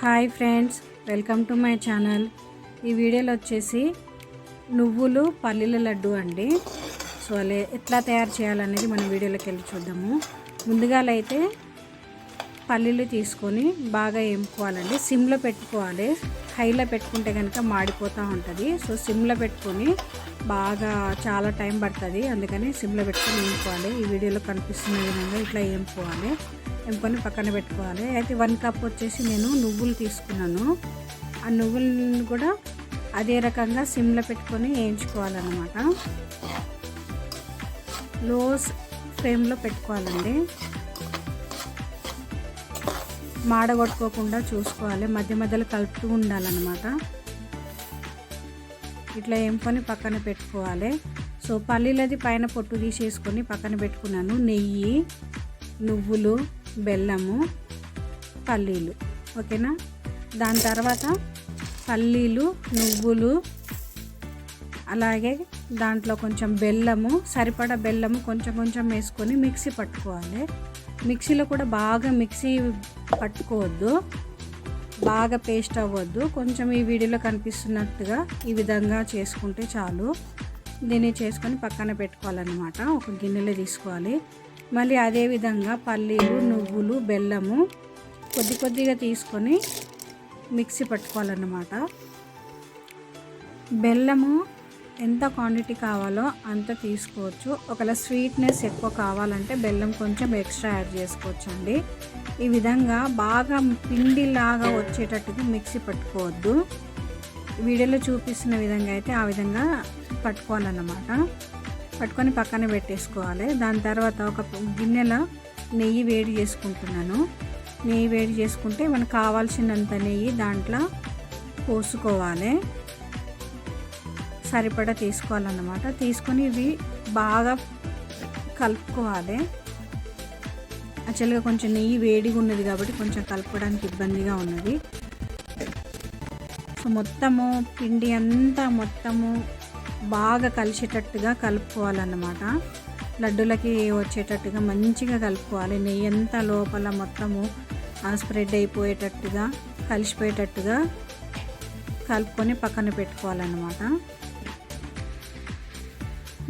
Hi friends welcome to my channel. ఈ వీడియోలో వచ్చేసి నువ్వులు పల్లీల లడ్డు అండి. సో అలా ఎట్లా తయారు చేయాలనేది మనం వీడియోలోకి వెళ్ళి చూద్దాము. ముందుగా అయితే పల్లీలు తీసుకొని బాగా వేపుకోవాలండి సిమ్లో పెట్టుకోవాలి. హైలో పెట్టుకుంటే కనుక మాడిపోతూ ఉంటుంది. సో సిమ్లో పెట్టుకొని బాగా చాలా టైం పడుతుంది. అందుకని సిమ్లో పెట్టుకొని వేపుకోవాలి ఈ వీడియోలో కనిపిస్తున్న విధంగా ఇట్లా వేపుకోవాలి వేపుకొని పక్కన పెట్టుకోవాలి. అయితే వన్ కప్ వచ్చేసి నేను నువ్వులు తీసుకున్నాను. ఆ నువ్వులను కూడా అదే రకంగా సిమ్లో పెట్టుకొని వేయించుకోవాలన్నమాట. లో ఫ్లేమ్లో పెట్టుకోవాలండి. మాడగొట్టుకోకుండా చూసుకోవాలి. మధ్య మధ్యలో కలుపుతూ ఉండాలన్నమాట. ఇట్లా ఏంపని పక్కన పెట్టుకోవాలి. సో పల్లీలది పైన పొట్టు తీసేసుకొని పక్కన పెట్టుకున్నాను. నెయ్యి నువ్వులు బెల్లము పల్లీలు ఓకేనా? దాని తర్వాత పల్లీలు నువ్వులు అలాగే దాంట్లో కొంచెం బెల్లము సరిపడా బెల్లము కొంచెం కొంచెం వేసుకొని మిక్సీ పట్టుకోవాలి. మిక్సీలో కూడా బాగా మిక్సీ పట్టుకోవద్దు. బాగా పేస్ట్ అవ్వద్దు. కొంచెం ఈ వీడియోలో కనిపిస్తున్నట్టుగా ఈ విధంగా చేసుకుంటే చాలు. దీన్ని చేసుకొని పక్కన పెట్టుకోవాలన్నమాట. ఒక గిన్నెలో తీసుకోవాలి. మళ్ళీ అదే విధంగా పల్లీలు నువ్వులు బెల్లము కొద్ది కొద్దిగా తీసుకొని మిక్సీ పట్టుకోవాలన్నమాట. బెల్లము ఎంత క్వాంటిటీ కావాలో అంత తీసుకోవచ్చు. ఒకవేళ స్వీట్నెస్ ఎక్కువ కావాలంటే బెల్లం కొంచెం ఎక్స్ట్రా యాడ్ చేసుకోవచ్చు అండి ఈ విధంగా బాగా పిండిలాగా వచ్చేటట్టుగా మిక్సీ పట్టుకోవద్దు. వీడియోలో చూపిస్తున్న విధంగా అయితే ఆ విధంగా పట్టుకోవాలన్నమాట. పట్టుకొని పక్కన పెట్టేసుకోవాలి. దాని తర్వాత ఒక గిన్నెలో నెయ్యి వేడి చేసుకుంటున్నాను. నెయ్యి వేడి చేసుకుంటే మనకు కావాల్సినంత నెయ్యి దాంట్లో పోసుకోవాలి. సరిపడా తీసుకోవాలన్నమాట. తీసుకొని ఇవి బాగా కలుపుకోవాలి. యాక్చువల్గా కొంచెం నెయ్యి వేడిగా ఉన్నది కాబట్టి కొంచెం కలుపుకోవడానికి ఇబ్బందిగా ఉన్నది. సో మొత్తము పిండి అంతా మొత్తము బాగా కలిసేటట్టుగా కలుపుకోవాలన్నమాట. లడ్డులకి వచ్చేటట్టుగా మంచిగా కలుపుకోవాలి. నెయ్యి అంతా లోపల మొత్తము స్ప్రెడ్ అయిపోయేటట్టుగా కలిసిపోయేటట్టుగా కలుపుకొని పక్కన పెట్టుకోవాలన్నమాట.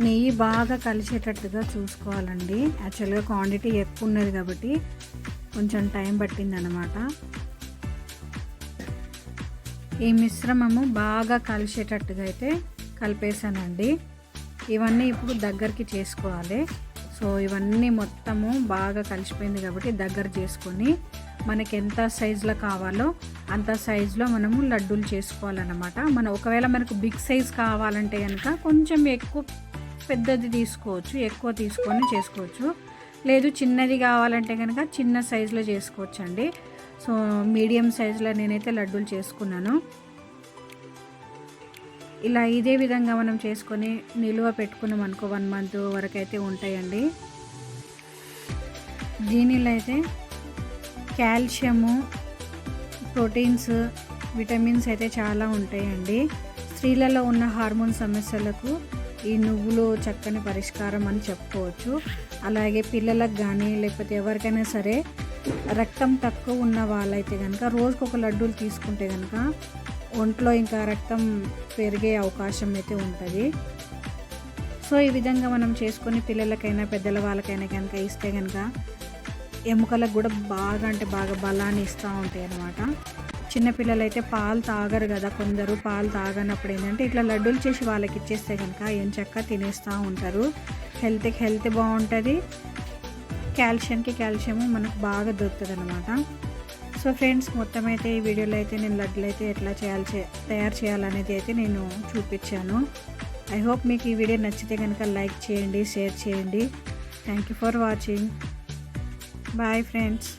నెయ్యి బాగా కలిసేటట్టుగా చూసుకోవాలండి. యాక్చువల్గా క్వాంటిటీ ఎక్కువ ఉన్నది కాబట్టి కొంచెం టైం పట్టిందనమాట ఈ మిశ్రమము బాగా కలిసేటట్టుగా అయితే కలిపేసానండి ఇవన్నీ ఇప్పుడు దగ్గరికి చేసుకోవాలి. సో ఇవన్నీ మొత్తము బాగా కలిసిపోయింది కాబట్టి దగ్గర చేసుకొని మనకి ఎంత సైజులో కావాలో అంత సైజులో మనము లడ్డూలు చేసుకోవాలన్నమాట. మనం ఒకవేళ మనకు బిగ్ సైజ్ కావాలంటే కనుక కొంచెం ఎక్కువ పెద్దది తీసుకోవచ్చు ఎక్కువ తీసుకొని చేసుకోవచ్చు. లేదు చిన్నది కావాలంటే కనుక చిన్న సైజులో చేసుకోవచ్చు అండి సో మీడియం సైజులో నేనైతే లడ్డూలు చేసుకున్నాను. ఇలా ఇదే విధంగా మనం చేసుకొని నిల్వ పెట్టుకున్నాం అనుకో వన్ మంత్ వరకు అయితే ఉంటాయండి. దీనిలో అయితే కాల్షియము ప్రోటీన్స్ విటమిన్స్ అయితే చాలా ఉంటాయండి. స్త్రీలలో ఉన్న హార్మోన్ సమస్యలకు ఈ నువ్వులు చక్కని పరిష్కారం అని చెప్పుకోవచ్చు. అలాగే పిల్లలకు కానీ లేకపోతే ఎవరికైనా సరే రక్తం తక్కువ ఉన్న వాళ్ళైతే కనుక రోజుకు ఒక లడ్డూలు తీసుకుంటే కనుక ఒంట్లో ఇంకా రక్తం పెరిగే అవకాశం అయితే ఉంటుంది. సో ఈ విధంగా మనం చేసుకొని పిల్లలకైనా పెద్దల వాళ్ళకైనా కనుక ఇస్తే కనుక ఎముకలకు కూడా బాగా అంటే బాగా బలాన్ని ఇస్తూ ఉంటాయి అన్నమాట. చిన్నపిల్లలు అయితే పాలు తాగరు కదా కొందరు పాలు తాగనప్పుడు ఏంటంటే ఇట్లా లడ్డూలు చేసి వాళ్ళకి ఇచ్చేస్తే కనుక ఏం చక్క తినేస్తూ ఉంటారు. హెల్త్కి హెల్త్ బాగుంటుంది. కాల్షియంకి కాల్షియము మనకు బాగా దొరుకుతుంది అనమాట సో ఫ్రెండ్స్ మొత్తం అయితే ఈ వీడియోలో అయితే నేను లడ్లు అయితే ఎట్లా చేయాలి తయారు చేయాలనేది అయితే నేను చూపించాను. ఐ హోప్ మీకు ఈ వీడియో నచ్చితే కనుక లైక్ చేయండి షేర్ చేయండి. Thank you for watching bye friends